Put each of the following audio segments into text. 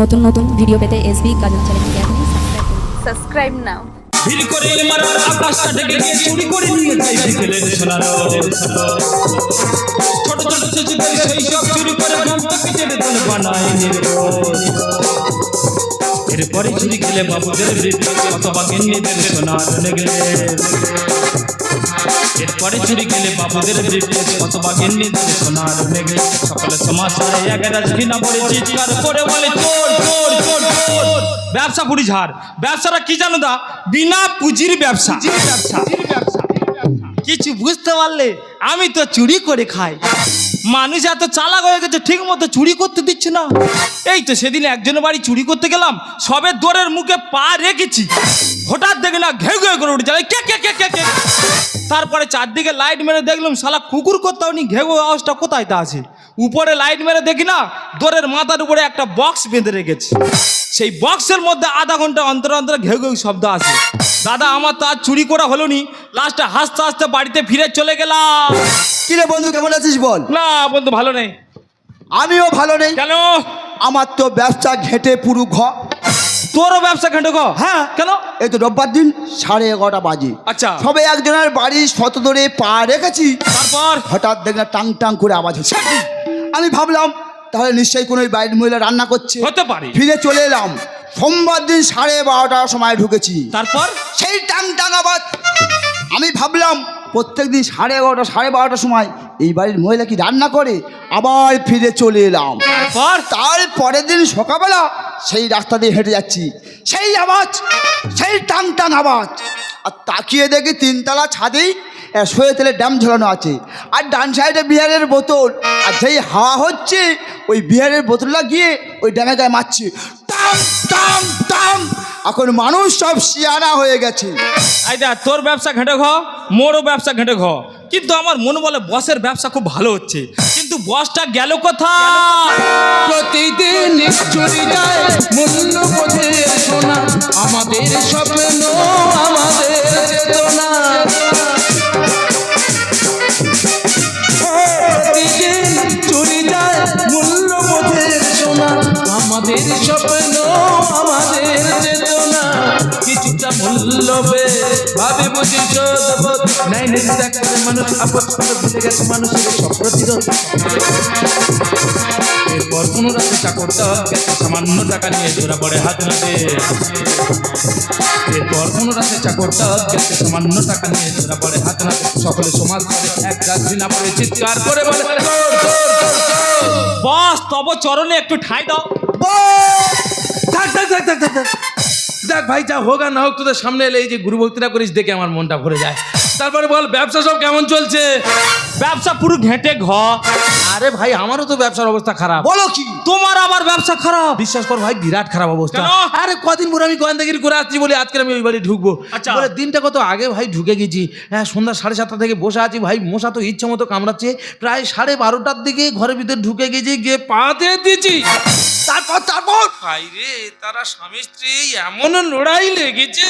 নতুন নতুন ভিডিও পেতে এসবি গাজন চ্যানেলকে আপনি সাবস্ক্রাইব নাও ভিড় করে মারা আকাশটা ঢেকে দিয়ে চুরি করে নিয়ে যায় বিকেলের সোনার। ছোট ছোট শিশুদের সেই সব চুরি করে ভ্রান্ত পিঠের দোল বানায় নির্বোধ। এরপরে চুরি খেলে বাবুদের বৃদ্ধ অথবা গিন্নিদের সোনার নেগলে এরপরে চুরি গেলে বাবুদের বৃদ্ধ অথবা গিন্নিদের সোনার নেগলে সকালে সমাচারে একেরাজ ঘৃণা বলে চিৎকার করে বলে চোর চোর চোর চোর ব্যবসা পুরি ঝাড়। ব্যবসাটা কি জানো দা? বিনা পুঁজির ব্যবসা। ব্যবসা। কিছু বুঝতে পারলে আমি তো চুরি করে খাই। মানুষ এত চালাক হয়ে গেছে, ঠিক মতো চুরি করতে দিচ্ছে না। এই তো সেদিন একজনের বাড়ি চুরি করতে গেলাম, সবে দোরের মুখে পা রেখেছি। হঠাৎ দেখে না ঘেউ ঘে করে উঠে যাবে, কে কে কে কে কে? তারপরে চারদিকে লাইট মেরে দেখলাম, শালা কুকুর করতেও নি ঘেউ আওয়াজটা কোথায় তা আছে? উপরে লাইট মেরে দেখি না দোরের মাথার উপরে একটা বক্স বেঁধে রেখেছে। সেই বক্সের মধ্যে আধা ঘণ্টা অন্তর অন্তর ঘেউ ঘেউ শব্দ আসে। দাদা আমার তো আর চুরি করা হলো নি লাস্টে হাসতে হাসতে বাড়িতে ফিরে চলে গেলাম। কি রে বন্ধু কেমন আছিস বল? না বন্ধু ভালো নেই। আমিও ভালো নেই। কেন? আমার তো ব্যবসা ঘেটে পুরু ঘ। তোরও ব্যবসা ঘেঁটে গো? হ্যাঁ। কেন? এই তো রোববার দিন সাড়ে এগারোটা বাজে। আচ্ছা। সবে একজনের বাড়ি শত ধরে পা রেখেছি। তারপর? হঠাৎ দেখলাম টাং টাং করে আওয়াজ হচ্ছে। আমি ভাবলাম তাহলে নিশ্চয়ই কোনো বাড়ির মহিলা রান্না করছে। হতে পারে। ফিরে চলে এলাম। সোমবার দিন সাড়ে বারোটার সময় ঢুকেছি। তারপর? সেই টাং টাং আওয়াজ। আমি ভাবলাম প্রত্যেক দিন সাড়ে এগারোটা সাড়ে বারোটার সময় এই বাড়ির মহিলা কি রান্না করে? আবার ফিরে চলে এলাম। আর তার পরের দিন সকালবেলা সেই রাস্তা দিয়ে হেঁটে যাচ্ছি। সেই আওয়াজ সেই টান টান আওয়াজ। আর তাকিয়ে দেখি তিনতলা ছাদেই সয়ে তেলে ড্যাম ঝোলানো আছে। আর ডান সাইডে বিহারের বোতল। আর যেই হাওয়া হচ্ছে ওই বিহারের বোতলটা গিয়ে ওই ড্যামে গায়ে মারছে। এখন মানুষ সব শিয়ানা হয়ে গেছে। আইদা তোর ব্যবসা ঘেঁটে ঘ মোরও ব্যবসা ঘেঁটে ঘ কিন্তু আমার মনে বলে বসের ব্যবসা খুব ভালো হচ্ছে। কিন্তু বসটা গেল কোথায়? প্রতিদিন চুরি যায় মূল্য এরপর কোনো রাতে সামান্য টাকা নিয়ে ধরা পড়ে হাত নাতে এরপর কোনো রাতে সামান্য টাকা নিয়ে ধরা পড়ে হাত নাতে সকলে সমাজ এক রাত্রি না পড়ে চিৎকার করে বলে। বস তব চরণে একটু ঠাই দাও। দেখ ভাই, যা হোক আর না হোক, তোদের সামনে এলে এই যে গুরু ভক্তিটা করিস দেখে আমার মনটা ভরে যায় তারপরে বল ব্যবসা সব কেমন চলছে? ব্যবসা পুরো ঘেঁটে ঘ। আরে ভাই আমারও তো ব্যবসার অবস্থা খারাপ। বলো কি? তোমার আবার ব্যবসা খারাপ। বিশ্বাস কর ভাই বিরাট খারাপ অবস্থা? আরে কদিন পরে আমি গোয়েন্দাগিরি করে আসছি বলে আজকে আমি ওই বাড়ি ঢুকবো। আচ্ছা। বলে দিনটা কত? আগে ভাই ঢুকে গেছি। হ্যাঁ সন্ধ্যা সাড়ে সাতটা থেকে বসে আছি ভাই। মশা তো ইচ্ছে মতো কামড়াচ্ছে। প্রায় সাড়ে বারোটার দিকে ঘরের ভিতরে ঢুকে গেছি গিয়ে পাতে দিয়েছি। তারপর তারপর ভাই রে তারা স্বামী স্ত্রী এমন লড়াই লেগেছে।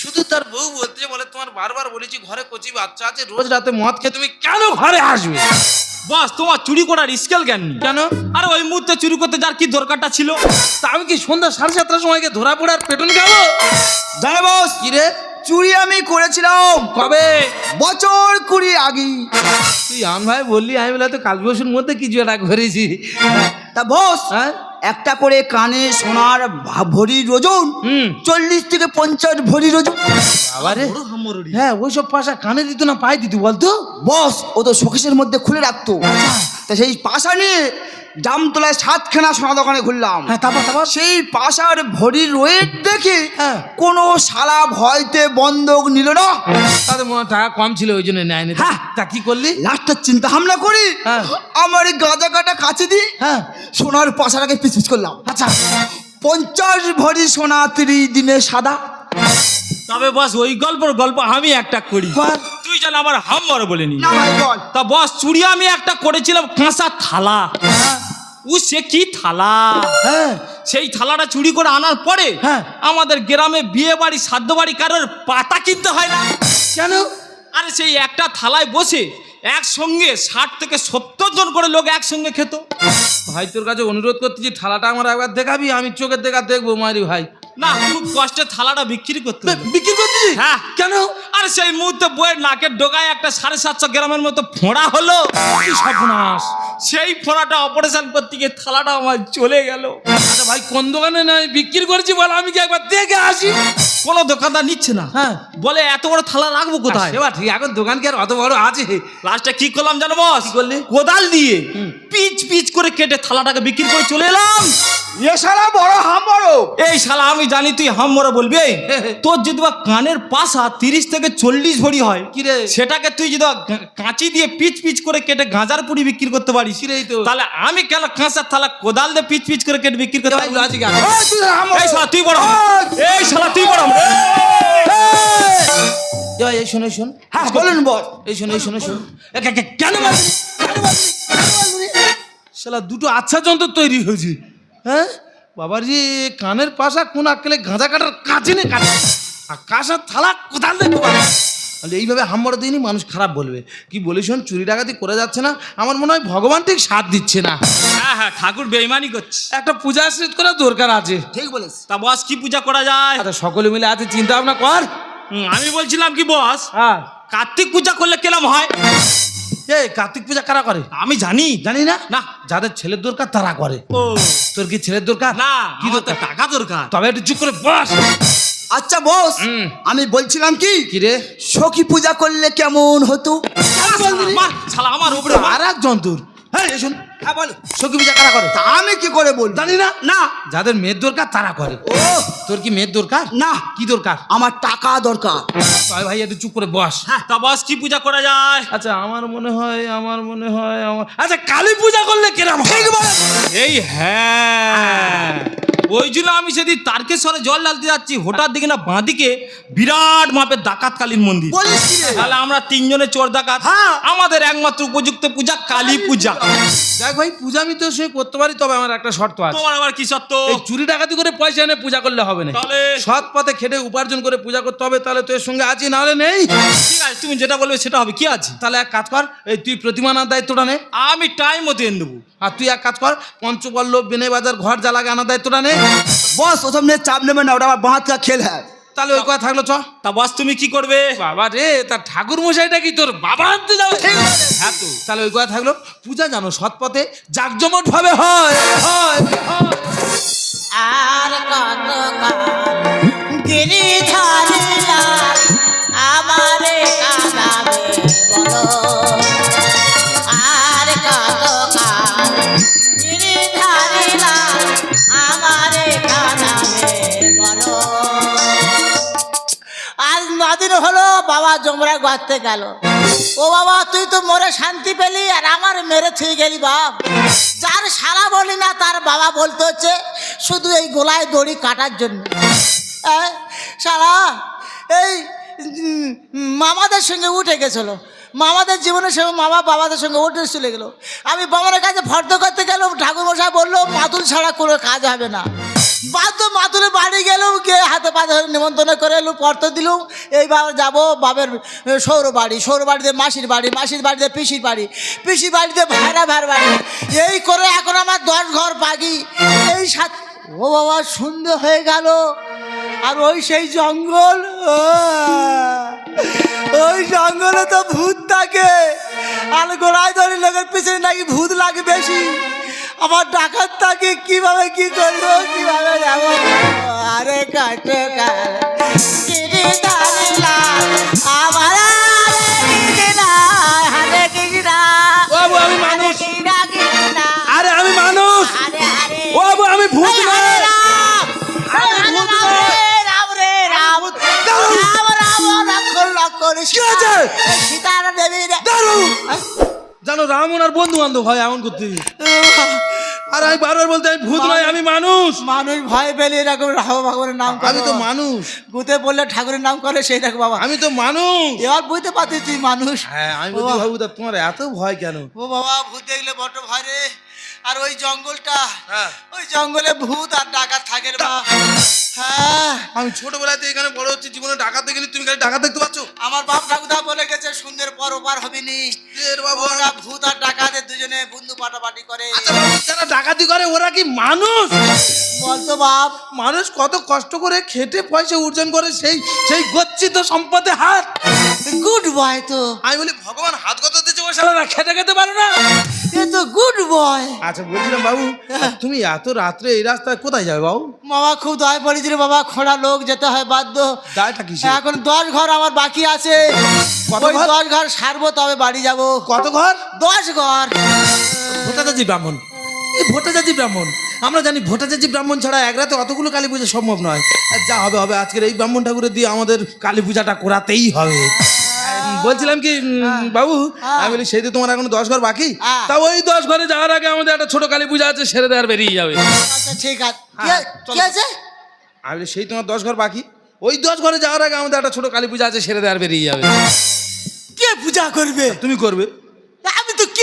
শুধু তার বউ বলতে বলে তোমার বারবার বলেছি ঘরে কচি বাচ্চা আছে রোজ রাতে মদ খেয়ে তুমি কেন ঘরে আসবে? বস তোমার চুরি করার স্কেল জ্ঞান নেই। কেন? আর ওই মুহূর্তে চুরি করতে যার কি দরকারটা ছিল? তা আমি কি সন্ধ্যা সাড়ে সাতটার সময় গিয়ে ধরা পড়ার পেটন গেল জানো বস। কি রে? চুরি আমি করেছিলাম। কবে? বছর কুড়ি আগে। তুই আম ভাই বললি আমি বলে তো কাল বসুর মধ্যে কিছু একটা করেছি। তা বস। হ্যাঁ? একটা করে কানে সোনার ভরির ওজন হুম। চল্লিশ থেকে পঞ্চাশ ভরির ওজন আবারে হ্যাঁ ওইসব পাশা কানে দিত না পায়ে দিত বলতো? বস ও তো শোকেশের মধ্যে খুলে রাখতো। তা সেই পাশা নিয়ে জামতলায় সাতখানা সোনা দোকানে ঘুরলাম। হ্যাঁ তারপর তারপর? সেই পাশার ভরির ওয়েট দেখে হ্যাঁ। কোনো শালা ভয়তে বন্ধক নিল না। তাদের মনে টাকা কম ছিল ওই জন্য নেয়নি। হ্যাঁ। তা কি করলি? লাস্টের চিন্তা হামলা করি হ্যাঁ। আমার গাঁজা কাটা কাছে দিই হ্যাঁ। সোনার পাশাটাকে পিস করলাম। আচ্ছা পঞ্চাশ ভরি সোনা ত্রিশ দিনে সাদা। তবে বস ওই গল্পর গল্প আমি একটা করি। কর। তুই যেন আমার হাম্বার বলেনি না। ভাই বল। তা বস চুরি আমি একটা করেছিলাম কাঁচা থালা। ও সে কি থালা? হ্যাঁ। সেই থালাটা চুরি করে আনার পরে হ্যাঁ। আমাদের গ্রামে বিয়ে বাড়ি সাধ্য বাড়ি কারোর পাতা কিনতে হয় না। কেন? আরে সেই একটা থালায় বসে একসঙ্গে ষাট থেকে সত্তর জন করে লোক একসঙ্গে খেত। ভাই, তোর কাছে অনুরোধ করতেছি ঠালাটা আমার একবার দেখাবি, আমি চোখের দেখা দেখব মারি ভাই। না খুব কষ্টে থালাটা বিক্রি করতে বিক্রি করতেছি হ্যাঁ। কেন? আর সেই মুহূর্তে বইয়ের নাকের ডোগায় একটা সাড়ে সাতশো গ্রামের মতো ফোঁড়া হলো। সর্বনাশ। সেই ফোঁড়াটা অপারেশন করতে গিয়ে থালাটা আমার চলে গেল। আচ্ছা ভাই কোন দোকানে নাই? বিক্রি করেছি বল আমি কি একবার দেখে আসি? কোনো দোকানদার নিচ্ছে না। হ্যাঁ। বলে এত বড় থালা রাখব কোথায়? সেবা ঠিক এখন দোকান কি আর অত বড় আছে? লাস্টে কি করলাম জানো বস? করলি? কোদাল দিয়ে পিচ পিচ করে কেটে থালাটাকে বিক্রি করে চলে এলাম। এ সারা বড় হাম বড়। এই শালা আমি জানি তুই হামরা বলবি এই, তোর যদি বা কানের পাশা তিরিশ থেকে চল্লিশ ভরি হয় কি রে? সেটাকে তুই যদি কাঁচি দিয়ে পিচ পিচ করে কেটে গাঁজার পুরি বিক্রি করতে পারিস রে তো? তাহলে আমি কেন কাঁচার থালা কোদাল দিয়ে পিচ পিচ করে কেটে বিক্রি করতে ভাই পারি? লজিক আছে ওই তুই বড়। এই শালা তুই বড় এই শালা তুই বড় হাম। এ ভাই, এই শোন এই শোন। হ্যাঁ বলুন বস এই শোন এই শোন শোন। কেন মারবি? শালা দুটো আচ্ছা যন্ত্র তৈরি হয়েছে। হ্যাঁ? বাবার যে কানের পাশা কোন আক্কেলে গাঁজা কাটার কাছে নে কাটে আর কাঁসার থালা কোথাল তাহলে এইভাবে হাম্বড় দিইনি মানুষ খারাপ বলবে। কি বলি শোন চুরি ডাকাতি করে যাচ্ছে না আমার মনে হয় ভগবান ঠিক সাথ দিচ্ছে না। হ্যাঁ হ্যাঁ ঠাকুর বেইমানি করছে। একটা পূজা আশ্রিত করার দরকার আছে। ঠিক বলেছ তা বস কি পূজা করা যায়? আচ্ছা সকলে মিলে আছে চিন্তা ভাবনা কর। আমি বলছিলাম কি বস হ্যাঁ। কার্তিক পূজা করলে কেলাম হয়? এই কার্তিক পূজা কারা করে? আমি জানি। জানি না? না। যাদের ছেলের দরকার তারা করে। ও। তোর কি ছেলের দরকার? না কি দরকার? টাকা দরকার। তবে একটু চুপ করে বস। আচ্ছা বস আমি বলছিলাম কি? কি রে? সখী পূজা করলে কেমন হতো? আমার উপরে। আর এক জন্তুর। হ্যাঁ শোন। হ্যাঁ বলো। সখী পূজা কারা করে? তা আমি কি করে বল জানি না। না। যাদের মেয়ের দরকার তারা করে। ও। তোর কি মেয়ের দরকার? না। কি দরকার? আমার টাকা দরকার। তাই ভাই একটু চুপ করে বস। তা বস কি পূজা করা যায়? আচ্ছা আমার মনে হয় আমার মনে হয় আমার আচ্ছা কালী পূজা করলে কেরাম ঠিক এই হ্যাঁ। ওই জন্য আমি সেদিন তারকেশ্বরে জল ঢালতে যাচ্ছি। হঠাৎ দেখি না বাঁদিকে বিরাট মাপের ডাকাত কালীর মন্দির? তাহলে আমরা তিনজনে চোর ডাকাত। হ্যাঁ। আমাদের একমাত্র উপযুক্ত পূজা কালী পূজা। দেখ ভাই পূজা আমি তো সে করতে পারি তবে আমার একটা শর্ত আছে। তোমার আবার কি এই চুরি ডাকাতি করে পয়সা এনে পূজা করলে হবে না। তাহলে? সৎ পথে খেটে উপার্জন করে পূজা করতে হবে তাহলে তোর সঙ্গে আছি না হলে নেই। ঠিক আছে তুমি যেটা বলবে সেটা হবে। কি আছে? তাহলে এক কাজ কর এই তুই প্রতিমা আনার দায়িত্বটা নে। আমি টাইম মতো এনে দেবো। আর তুই এক কাজ কর পঞ্চপল্লব বেনে বাজার ঘর জ্বালাগে আনার দায়িত্বটা নে। বস ওসব নিয়ে চাপ নেবে না ওটা আমার বাঁধ কা খেল হ্যাঁ। তাহলে ওই কথা থাকল চ। তা বস তুমি কি করবে? বাবা রে তার ঠাকুর মশাইটা কি তোর বাবা আনতে যাবে? হ্যাঁ তো তাহলে ওই কথা থাকল পূজা জানো সৎ পথে জাকজমট ভাবে হয় হয়। আর কত গিরি আমারে কাঁদাবে বলো। নদিন হলো, বাবা জমরা গড়তে গেল। ও বাবা, তুই তো মরে শান্তি পেলি আর আমার মেরে থুই গেলি বাপ। যার সারা বলি না, তার বাবা বলতে হচ্ছে শুধু এই গোলায় দড়ি কাটার জন্য। সারা এই মামাদের সঙ্গে উঠে গেছিল। মামাদের জীবনের সঙ্গে মামা বাবাদের সঙ্গে উঠে চলে গেলো। আমি বাবার কাছে ফর্দ করতে গেলাম ঠাকুর মশাই বলল মাতুল ছাড়া কোনো কাজ হবে না। বাধ্য মাতুলে বাড়ি গেলেও গিয়ে হাতে পাতে নিমন্ত্রণ করে এলো, পর্ত দিলুম, এইবার যাব বাবের সৌর বাড়ি, সৌর বাড়িতে মাসির বাড়ি, মাসির বাড়িতে পিসির বাড়ি, পিসির বাড়িতে ভাইরা ভাইয়ের বাড়ি। এই করে এখন আমার দশ ঘর বাগি এই সাত ও বাবা সুন্দর হয়ে গেল, আর ওই সেই জঙ্গল! ওই জঙ্গলে তো ভূত থাকে। আর গোড়ায় ধরে লোকের পিছনে নাকি ভূত লাগে বেশি। আমার ডাকাত থাকে, কীভাবে কি করব, কীভাবে যাব? আরে কাটে আমার জানো রাম ওনার বন্ধু বান্ধব হয় এমন করতে আর আমি বারবার বলতে আমি ভূত নয় আমি মানুষ। মানুষ ভয় পেলে এরকম রাম ভগবানের নাম করে। আমি তো মানুষ। গুতে বললে ঠাকুরের নাম করে সেই দেখো বাবা। আমি তো মানুষ। এবার বুঝতে পারছি তুই মানুষ। হ্যাঁ আমি। ভাবু তা তোমার এত ভয় কেন? ও বাবা ভূত দেখলে বড্ড ভয় রে। আর ওই জঙ্গলটা হ্যাঁ। ওই জঙ্গলে ভূত আর ডাকাত থাকে রে হ্যাঁ। আমি ছোটবেলাতে এখানে বড় হচ্ছে জীবনে ডাকাত দেখিনি তুমি খালি ডাকাত দেখতে পাচ্ছ? আমার বাপ সুন্দর আর ডাকাতের দুজনে বন্ধু পাটাপাটি করে। আচ্ছা ডাকাতি করে ওরা কি মানুষ? বলতো বাপ। মানুষ কত কষ্ট করে খেটে পয়সা উর্জন করে সেই সেই গচ্ছিত সম্পদে হাত গুড বয় তো। আমি বলি ভগবান হাত কত দিচ্ছে ও শালারা খেতে খেতে পারে না। এ তো গুড বয় আচ্ছা বলছিলাম বাবু তুমি এত রাত্রে এই রাস্তায় কোথায় যাবে বাবু? বাবা খুব দয় পড়েছিল বাবা খোঁড়া লোক যেতে হয় বাধ্য। দায়টা কিসে এখন দশ ঘর আমার বাকি আছে। কত ওই ঘর? দশ ঘর সারবো তবে বাড়ি যাব। কত ঘর? দশ ঘর। ভোটাজাজি ব্রাহ্মণ? এই ভোটাজাজি ব্রাহ্মণ। আমরা জানি ভোটাজাজি ব্রাহ্মণ ছাড়া এক রাতে অতগুলো কালী পূজা সম্ভব নয়। যা হবে হবে আজকের এই ব্রাহ্মণ ঠাকুরের দিয়ে আমাদের কালী পূজাটা করাতেই হবে। বলছিলাম কি বাবু আমি বলি সেই তো তোমার এখনও দশ ঘর বাকি। হ্যাঁ। তা ওই দশ ঘরে যাওয়ার আগে আমাদের একটা ছোট কালী পূজা আছে সেরে দেওয়ার বেরিয়ে যাবে। আচ্ছা ঠিক আছে। হ্যাঁ, কি- চলো। আছে? আমি বলি সেই তোমার দশ ঘর বাকি। ওই দশ ঘরে যাওয়ার আগে আমাদের একটা ছোট কালী পূজা আছে সেরে দেওয়ার বেরিয়ে যাবে। কে পূজা করবে? তুমি করবে।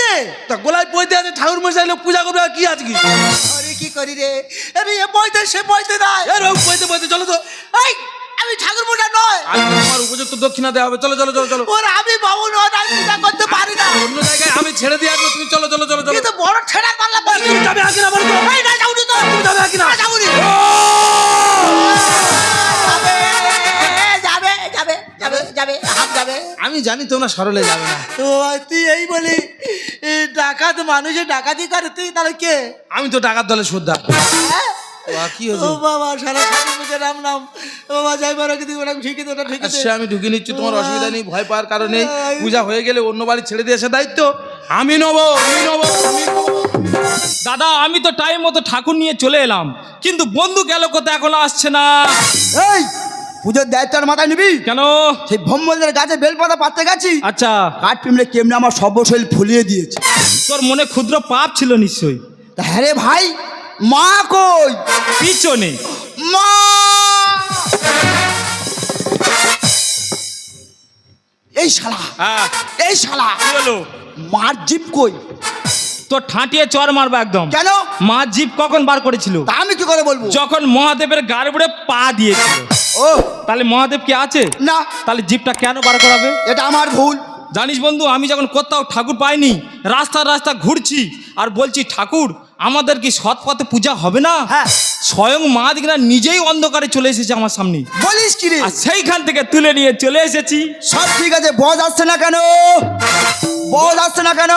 আমি কে তা গোলায় পইতে আছে ঠাকুর মশাই লোক পূজা করবে আর কি আছে কি আরে কি করি রে? আরে এ বইতে সে বইতে নাই এ রোগ পইতে পইতে চলো তো। এই আমি ঠাকুর পূজা নয়। আজ তোমার উপযুক্ত দক্ষিণা দেওয়া হবে। চলো চলো চলো চলো। ওর আমি বাবু নয় আমি পূজা করতে পারি না। অন্য জায়গায় আমি ছেড়ে দিয়ে আসব তুমি চলো চলো চলো চলো। কিন্তু বড় ছেড়ার পাল্লা বসে তুমি যাবে আগে না বলো? এই না যাউনি তো। তুমি যাবে আগে না? না যাউনি যাবে যাবে যাবে আমি জানি তোমরা সরলে যাবে না। ও তুই এই বলি ডাকাত মানুষে ডাকাতি করে তুই তাহলে কে? আমি তো টাকার দলে শ্রদ্ধা হ্যাঁ? কি ও বাবা সারা সারা মুখে রাম নাম। ও বাবা যাই পারো কিন্তু ওটা ঠিকই তো ওটা ঠিকই তো। সে আমি ঢুকে নিচ্ছি তোমার অসুবিধা নেই ভয় পাওয়ার কারণে পূজা হয়ে গেলে অন্য বাড়ি ছেড়ে দিয়ে দায়িত্ব। আমি নেব আমি নেব আমি নেব। দাদা আমি তো টাইম মতো ঠাকুর নিয়ে চলে এলাম কিন্তু বন্ধু গেল কোথায় এখনও আসছে না। এই! পুজোর দায়িত্ব আর মাথায় নিবি? কেন? সেই ভম্বলদের গাছে বেলপাতা পাততে গেছি। আচ্ছা। কাঠ পিমড়ে কেমনে আমার সর্বশৈল ফুলিয়ে দিয়েছে। তোর মনে ক্ষুদ্র পাপ ছিল নিশ্চয়ই। তা হ্যাঁ রে ভাই মা কই? পিছনে। মা! এই শালা হ্যাঁ। এই শালা কি হলো? মার জিপ কই? তোর ঠাঁটিয়ে চর মারবা একদম। কেন? মা জীব কখন বার করেছিল? আমি কি করে বলব? যখন মহাদেবের গাড় বুড়ে পা দিয়েছিল ও। তাহলে মহাদেব কি আছে? না। তাহলে জীবটা কেন বার করাবে? এটা আমার ভুল। জানিস বন্ধু আমি যখন কোথাও ঠাকুর পাইনি রাস্তা রাস্তা ঘুরছি আর বলছি ঠাকুর আমাদের কি সৎ পথে পূজা হবে না? হ্যাঁ। স্বয়ং মা দিকরা নিজেই অন্ধকারে চলে এসেছে আমার সামনে। বলিস কি রে? আর সেইখান থেকে তুলে নিয়ে চলে এসেছি। সব ঠিক আছে বজ আসছে না কেন? বজ আসছে না কেন!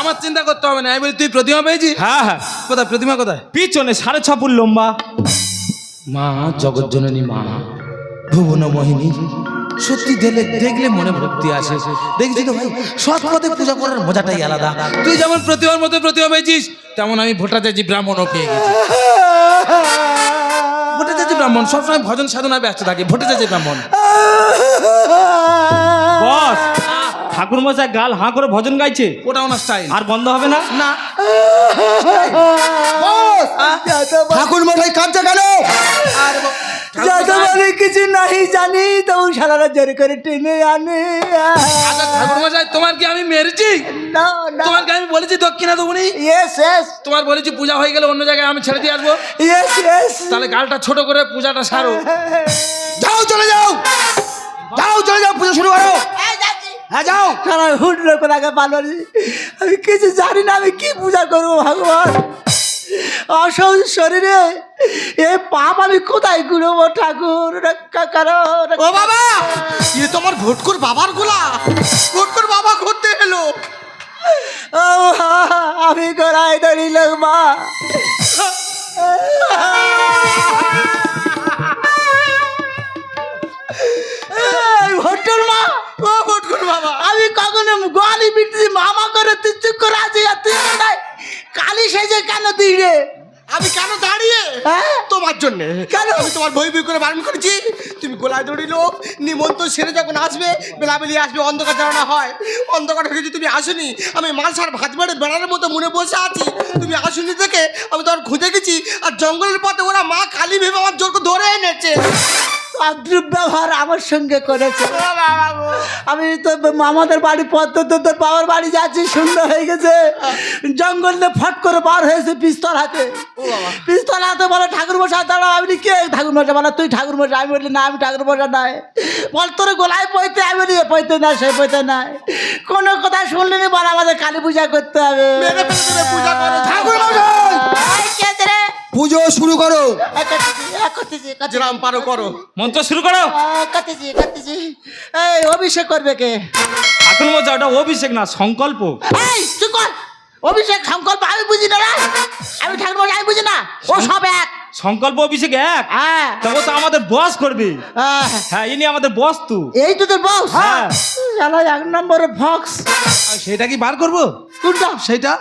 আমার চিন্তা করতে হবে না। আমি বলি তুই প্রতিমা পেয়েছিস? হ্যাঁ হ্যাঁ। কোথায়? প্রতিমা কোথায়? পিছনে সাড়ে ছ ফুট লম্বা। মা জগৎ জননী মা ভুবন মোহিনী সত্যি দেখলে দেখলে মনে ভক্তি আসে। দেখছি তো ভাই? সৎ পথে পূজা করার মজাটাই আলাদা। তুই যেমন প্রতিমার মতো প্রতিমা পেয়েছিস তেমন আমি ভোটাচার্য ব্রাহ্মণও পেয়ে গেছি। ভোটাচার্য ব্রাহ্মণ সবসময় ভজন সাধনায় ব্যস্ত থাকে। ভোটাচার্য ব্রাহ্মণ। বস। ঠাকুর মশাই গাল হাঁ করে ভজন গাইছে। ওটা ওনার স্টাইল আর বন্ধ হবে না? না। ঠাকুর মশাই কাঁদছে কেন? আর কিছু নাই জানি তো সারারা জোর করে টেনে আনে। আচ্ছা ঠাকুর মশাই তোমার কি আমি মেরেছি? না না। তোমার কি আমি বলেছি দক্ষিণা দেবনি? ইয়েস ইয়েস তোমার বলেছি পূজা হয়ে গেলে অন্য জায়গায় আমি ছেড়ে দিয়ে আসব। ইয়েস ইয়েস তাহলে গালটা ছোট করে পূজাটা সারো। যাও চলে যাও। যাও চলে যাও পুজো শুরু করো। হ্যাঁ যাও। হুন্ড্র করে আগে পারি আমি কিছু জানি না আমি কি পূজা করব ভগবান? অসহজ শরীরে। এ পাপ আমি কোথায় গুড়বো ঠাকুর? রক্ষা করো ও বাবা! এ তোমার ভোটকুর বাবার গোলা। ভোটকুর বাবা করতে এলো। ও আমি গড়াই ধরিল মা। ও ভট্টর বাবা। আমি কখনো গোয়ালি বিটছি মামা করে চুপ করে আছি আর তুই নাই কালি সেজে কেন তুই রে আমি কেন দাঁড়িয়ে? হ্যাঁ? তোমার জন্য। কেন? আমি তোমার বই বই করে বারণ করেছি। তুমি গোলায় দৌড়িল নিমন্ত্রণ সেরে যখন আসবে বেলাবেলি আসবে অন্ধকার জানানো হয়। অন্ধকার হয়ে তুমি আসুনি আমি মালসার ভাত বেড়ে বেড়ার মতো মনে বসে আছি। তুমি আসুনি থেকে আমি তোমার খুঁজে গেছি। আর জঙ্গলের পথে ওরা মা কালী ভেবে আমার জোর ধরে এনেছে। অদ্রুপ ব্যবহার আমার সঙ্গে করেছে। আমি তো আমাদের বাড়ি পদ্ধতি তোর বাবার বাড়ি যাচ্ছি সুন্দর হয়ে গেছে। জঙ্গলে ফট করে বার হয়েছে পিস্তল হাতে। পিস্তল হাতে বলে ঠাকুর মশাই দাঁড়াও আমি কে? ঠাকুর মশাই বলে তুই ঠাকুর মশাই। আমি বলি না আমি ঠাকুর মশাই নাই বল তোর গোলায় পইতে আমি বলি এ পইতে না সে পইতে নাই কোনো কথা শুনলি নি বল আমাদের কালী পূজা করতে হবে। ঠাকুর মশাই? পুজো শুরু করো। যেরাম পারো করো। মন্ত্র শুরু করো। করতেছি করতেছি এই অভিষেক করবে কে? ঠাকুর মজা ওটা অভিষেক না সংকল্প। এই তুই কর। অভিষেক সংকল্প আমি বুঝি না আমি ঠাকুর আমি বুঝি না। ও সব এক। সংকল্প অভিষেক এক? হ্যাঁ। তা ও তো আমাদের বস করবে। আহ, হ্যাঁ ইনি আমাদের বস তো। এই তো তোর বস। হ্যাঁ। এক নম্বরে ফক্স সেটা কি বার করব? কোনটা? সেটা?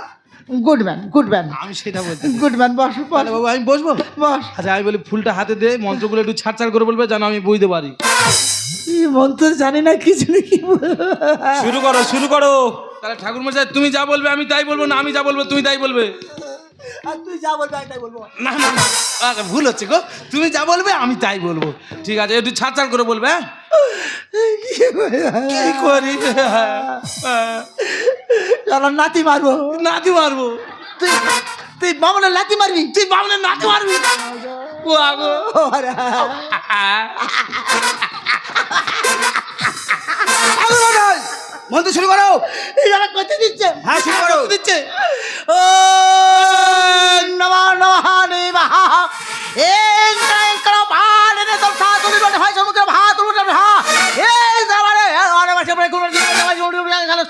গুড ম্যান গুড ম্যান আমি সেটা বলতে গুড ম্যান বস বস। বাবু আমি বসবো? বস। আচ্ছা আমি বলি ফুলটা হাতে দে মন্ত্রগুলো একটু ছাড় ছাড় করে বলবে যেন আমি বুঝতে পারি। মন্ত্র জানি না কিছু কি শুরু করো শুরু করো। তাহলে ঠাকুর মশাই তুমি যা বলবে আমি তাই বলব না আমি যা বলব তুমি তাই বলবে। আর তুই যা বলবি আমি তাই বলব। না না না। আচ্ছা, ভুল হচ্ছে গো। তুমি যা বলবে আমি তাই বলব। ঠিক আছে একটু ছাড় ছাড় করে বলবে হ্যাঁ? কি করি? চলো নাতি মারবো। নাতি মারবো। তুই তুই মামনের লাতি মারবি? তুই বামনের নাতি মারবি? ও আগো। মন্ত্র শুরু করো। এই যারা করতে দিচ্ছে। হ্যাঁ শুরু করো। দিচ্ছে। ও নম নমঃ নিবাহ এই নাই করো ভাত এনে তো বলে হয় সমুদ্র ভাত বলে হা এই যাবারে আরে মাসে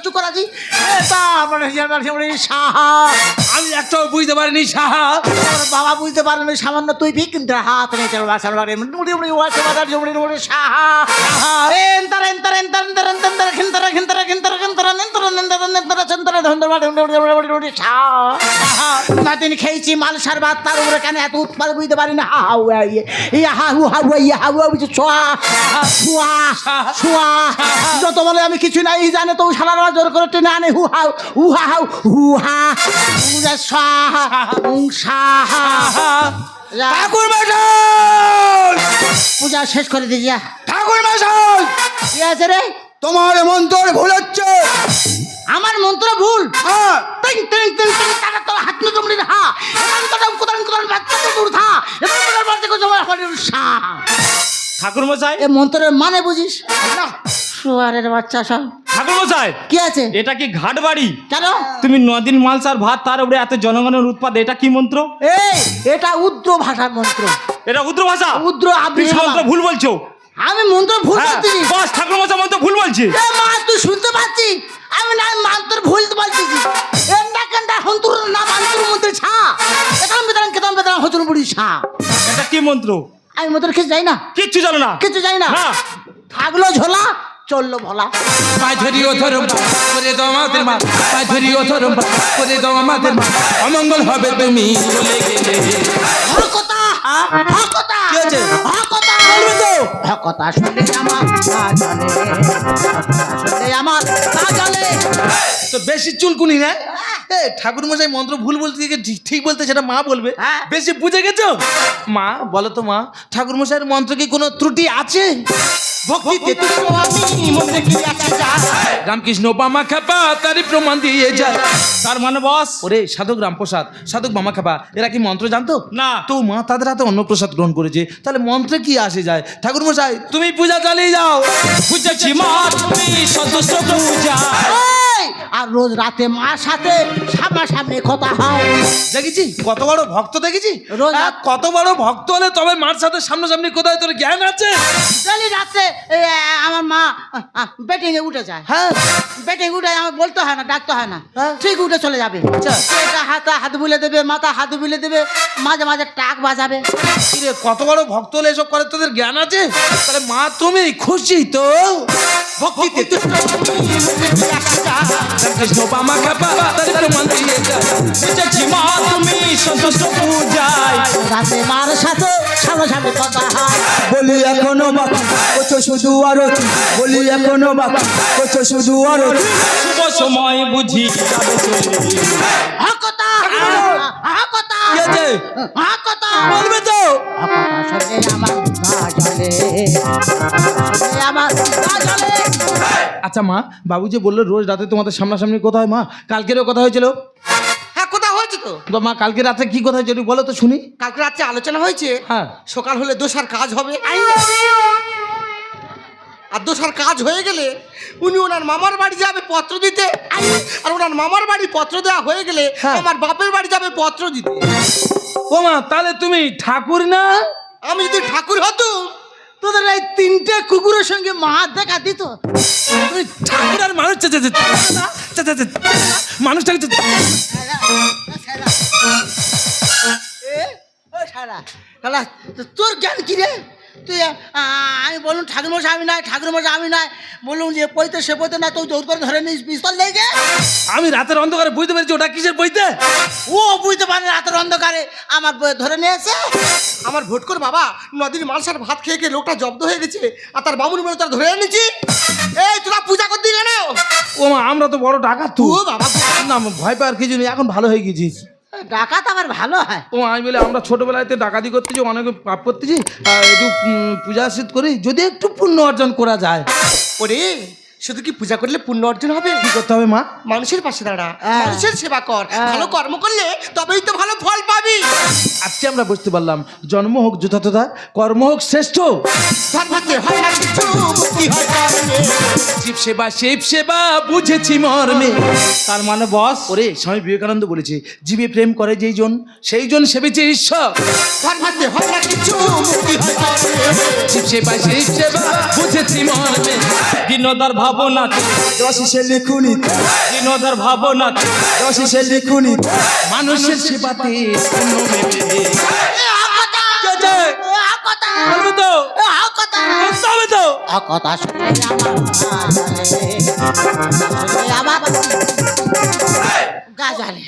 চুপ করা মানে সেমনি সাহা আমি একটাও বুঝতে পারিনি সাহা বাবা বুঝতে পারল সামান্য তুই ভি কিন্তু হাত নেই তোর বাসার বাড়ি মুড়ি মুড়ি ওয়াছে বাজার জুড়ি মুড়ি সাহা এন্তর এন্তর এন্তার এন্তার এন্তার খিন্তর খিন্তর খিন্তর খিন্তর এন্তর এন্তর এন্তর চন্তর ধন্দর বাড়ি মুড়ি মুড়ি মুড়ি সাহা নাতিন খেয়েছি মাল সার ভাত তার উপরে কেন এত উৎপাদ বুঝতে পারি না? হা হা ইয়া হা হু হা হু ইয়া হা হু ছোয়া ছোয়া ছোয়া যত বলে আমি কিছু নাই জানে তো সারা জোর করে টেনে আনে হু হা হু হা হা হু হা ঠাকুর পূজা শেষ করে দিই যা। ঠাকুর মশাই কি আছে রে? তোমার মন্ত্র ভুল হচ্ছে। আমার মন্ত্র ভুল। হ্যাঁ। টিং টিং টিং টিং টাকা তো হাত নে জমড়ি হা। এমন কথা কোদান কোদান বাচ্চা তো দূর থা এমন কথা বাচ্চা কো জমা হরি ঠাকুর মশাই এ মন্ত্রের মানে বুঝিস? না। শুয়ারের বাচ্চা সব। ঠাকুর মশাই কি আছে? এটা কি ঘাট বাড়ি? কেন? তুমি নদিন মালসার ভাত তার উপরে এত জনগণের উৎপাদ এটা কি মন্ত্র? এই এটা উদ্র ভাষার মন্ত্র। এটা উদ্র ভাষা? উদ্র তুমি মন্ত্র ভুল বলছো। আমি মন্ত্র ভুল হ্যাঁ। করতেছি বস ঠাকুর মশাই মন্ত্র ভুল বলছে। এ মা তুই শুনতে পাচ্ছি আমি না মন্ত্র ভুল বলতেছি এন্ডা কেন্ডা হন্তুর না মন্ত্র মন্ত্র ছা। এতন বেতন কেতন বেতন হতুন বুড়ি ছা। এটা কি মন্ত্র? আমি মন্ত্র কিছু যাই না। কিচ্ছু জানো না? কিছু যাই না। থাকল ঝোলা চলল ভোলা। পায়ে ধরি ও ধরম করে দাও আমাদের মা। পায়ে ধরি ও ধরম করে দাও আমাদের মা। অমঙ্গল হবে তুমি চলে গেলে। কি হয়েছে? হকতা। বলবে তো। হকতা শুনলে আমার না জানে শুনলে আমার না জানে তো বেশি চুলকুনি না এ ঠাকুর মশাই মন্ত্র ভুল বলতে ঠিক- বলতে সেটা মা বলবে। হ্যাঁ। বেশি বুঝে গেছো? মা বলো তো মা ঠাকুর মশাইয়ের মন্ত্র কি কোনো ত্রুটি আছে? ভক্তিতে তুই আমি মনে কি আছে রামকৃষ্ণ বামা খাপা তারই প্রমাণ দিয়ে যায়। তার মানে বস? ওরে সাধক রামপ্রসাদ সাধক বামা খাপা এরা কি মন্ত্র জানতো? না। তো মা তাদের হাতে গ্রহণ করেছে। তাহলে মন্ত্রে কি আসে যায়? ঠাকুর মশাই তুমি পূজা চালিয়ে যাও। বুঝেছি মা তুমি সদস্য পূজা। আর রোজ রাতে মার সাথে সামনাসামনি কথা হয়। দেখেছি? কত বড় ভক্ত দেখেছি? রোজ- আহ, কত বড় ভক্ত হলে তবে মার সাথে সামনাসামনি কোথায় তোর জ্ঞান আছে? জানি এ, আমার মা ব্যাটিং এ উঠে যায়। হ্যাঁ। ব্যাটিং উঠে আমার বলতে হয় না ডাকতে হয় না। হ্যাঁ। ঠিক উঠে চলে যাবে। আচ্ছা। এটা হাতে হাত বুলে দেবে মাথা হাত বুলে দেবে মাঝে মাঝে টাক বাজাবে। কত বড় ভক্ত হলে এসব করে? তোদের জ্ঞান আছে? তাহলে মা তুমি খুশি তো? ভক্তিতে তো রামকৃষ্ণ বামা খাপা দিয়ে যায় বুঝেছি মা তুমি? সদস্য পূজায়। রাতে মার সাথে সামনাসামনি কথা হয়। বলি এখনও বাকি করছ শুধু আরতি। বলি এখনও বাকি করছ শুধু আরতি। শুভ সময় বুঝি যাবে চলে হকতা হকতা কি আছে? হকতা বলবে তো আচ্ছা মা বাবু যে বলল রোজ রাতে তোমাদের সামনাসামনি কথা হয় মা কালকেরও কথা হয়েছিল হ্যাঁ কোথায় হয়েছে তো তো মা কালকে রাতে কি কথা হয়েছিল বলো তো শুনি কালকে রাত্রে আলোচনা হয়েছে হ্যাঁ। সকাল হলে দোষার কাজ হবে আর দোষার কাজ হয়ে গেলে উনি ওনার মামার বাড়ি যাবে পত্র দিতে আর ওনার মামার বাড়ি পত্র দেওয়া হয়ে গেলে হ্যাঁ। আমার বাপের বাড়ি যাবে পত্র দিতে ও মা তাহলে তুমি ঠাকুর না আমি যদি ঠাকুর হতুম তোদের এই তিনটে কুকুরের সঙ্গে মা দেখা দিত তুমি ঠাকুর আর মানুষ মানুষটাকে এ, ও শালা, শালা, তো- তোর জ্ঞান কি রে তুই আমি বলুন ঠাকুর মশাই আমি নাই ঠাকুর মশাই আমি নাই। বলুন যে পইতে সে পইতে না তুই জোর করে ধরে নিস পিস্তল লেগে আমি রাতের অন্ধকারে বুঝতে পেরেছি ওটা কিসের বইতে ও বুঝতে পারে রাতের অন্ধকারে আমার বই ধরে নিয়েছে। আমার ভোট করে বাবা নদীর মালসার ভাত খেয়ে খেয়ে লোকটা জব্দ হয়ে গেছে আর তার বাবুর মেয়ে তার ধরে এনেছি। এই তোরা পূজা করতে কেন ও মা আমরা তো বড় ডাকাত তো। ও বাবা না ভয় পাওয়ার কিছু নেই এখন ভালো হয়ে গেছিস। ডাকাত আবার ভালো হয়। ও আমি বলে আমরা ছোটবেলাতে ডাকাতি করতেছি অনেক পাপ করতেছি একটু পূজা শীত করি যদি একটু পুণ্য অর্জন করা যায়। ওরে শুধু কি পূজা করলে পুণ্য অর্জন হবে? কি করতে হবে মা? মানুষের পাশে দাঁড়া হ্যাঁ। মানুষের সেবা কর। হ্যাঁ। ভালো কর্ম করলে তবেই তো ভালো ফল পাবি। আজকে আমরা বুঝতে পারলাম জন্ম হোক যথাযথা কর্ম হোক শ্রেষ্ঠ। জীব সেবা শিব সেবা বুঝেছি মর্মে। তার মানে বস ওরে। স্বামী বিবেকানন্দ বলেছে জীবে প্রেম করে যেই জন সেই জন সেবেছে ঈশ্বর। জীব সেবা শিব সেবা বুঝেছি মর্মে। দিনদার ভাবনা রসিসে লিখুনি মানুষের সেবাতে কথা।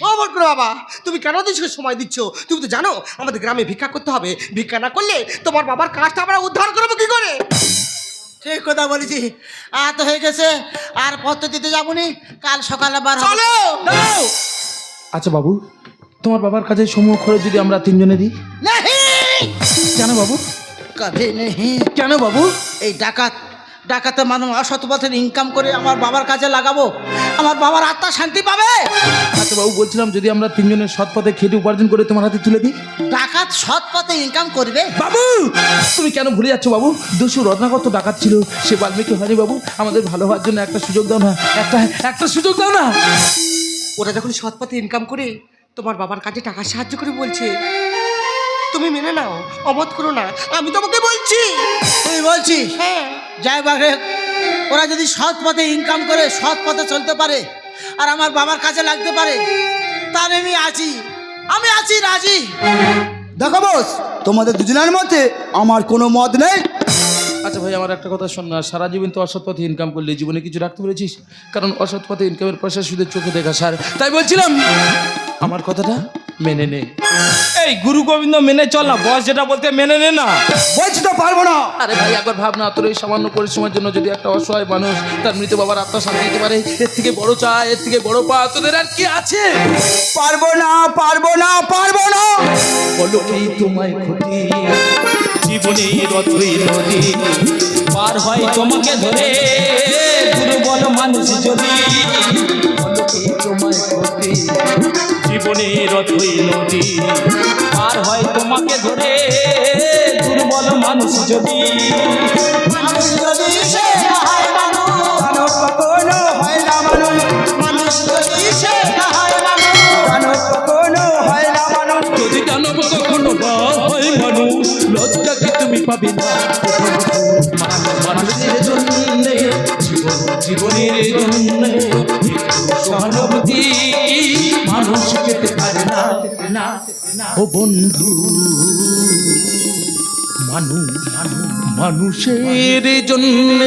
ও বাবা তুমি কেন দিচ্ছ সময় দিচ্ছ? তুমি তো জানো আমাদের গ্রামে ভিক্ষা করতে হবে। ভিক্ষা না করলে তোমার বাবার কাজটা আমরা উদ্ধার করব কি করে? ঠিক কথা বলেছি। আর তো হয়ে গেছে আর পত্র দিতে যাবনি কাল সকালে বার হবে। চলো আচ্ছা বাবু তোমার বাবার কাছে সমূহ খরচ যদি আমরা তিনজনে দিই? কেন বাবু? কাজে নেই কেন বাবু? এই ডাকাত ডাকাতে মানুষ অসৎ পথের ইনকাম করে আমার বাবার কাছে লাগাবো আমার বাবার আত্মা শান্তি পাবে। আচ্ছা বাবু বলছিলাম যদি আমরা তিনজনের সৎ পথে খেটে উপার্জন করে তোমার হাতে তুলে দিই? ডাকাত সৎ পথে ইনকাম করবে? বাবু তুমি কেন ভুলে যাচ্ছ বাবু? দস্যু রত্নাকর তো ডাকাত ছিল সে বাল্মীকি হয়নি বাবু। আমাদের ভালো হওয়ার জন্য একটা সুযোগ দাও না একটা একটা সুযোগ দাও না। ওরা যখন সৎ পথে ইনকাম করে তোমার বাবার কাজে টাকা সাহায্য করে বলছে তুমি মেনে নাও অবত করো না। আমি তোমাকে বলছি। তুই বলছি? হ্যাঁ। যাই বাঘে ওরা যদি সৎ পথে ইনকাম করে সৎ পথে চলতে পারে আর আমার বাবার কাছে লাগতে পারে তার আমি আছি। আমি আছি রাজি। দেখো বস তোমাদের দুজনের মধ্যে আমার কোনো মত নেই। ভাই আমার একটা কথা শোন না সারা জীবন তো অসৎ পথে ইনকাম করলে জীবনে কিছু রাখতে পেরেছিস? কারণ অসৎ পথে ইনকামের পয়সা শুধু চোখে দেখা সার। তাই বলছিলাম আমার কথাটা মেনে নে। এই গুরু গোবিন্দ মেনে চল না বস যেটা বলতে মেনে নে না। বলছি তো পারব না। আরে ভাই একবার ভাবনা তোর এই সামান্য পরিশ্রমের জন্য যদি একটা অসহায় মানুষ তার মৃত বাবার আত্মা শান্তি দিতে পারে এর থেকে বড় চা এর থেকে বড় পা তোদের আর কি আছে? পারব না পারব না পারব না। বলো কি তোমায় ক্ষতি। জীবনে রথই নদী। পার হয় তোমাকে ধরে, দুর্বল মানুষ যদি জীবনে রথই নদী। পার হয় তোমাকে ধরে, দুর্বল মানুষ যদি মানুষ যদি মানুষের জন্য জীবন জীবনের জন্য মানুষ পেতে পারে না। না ও বন্ধু মানুষ মানুষের জন্য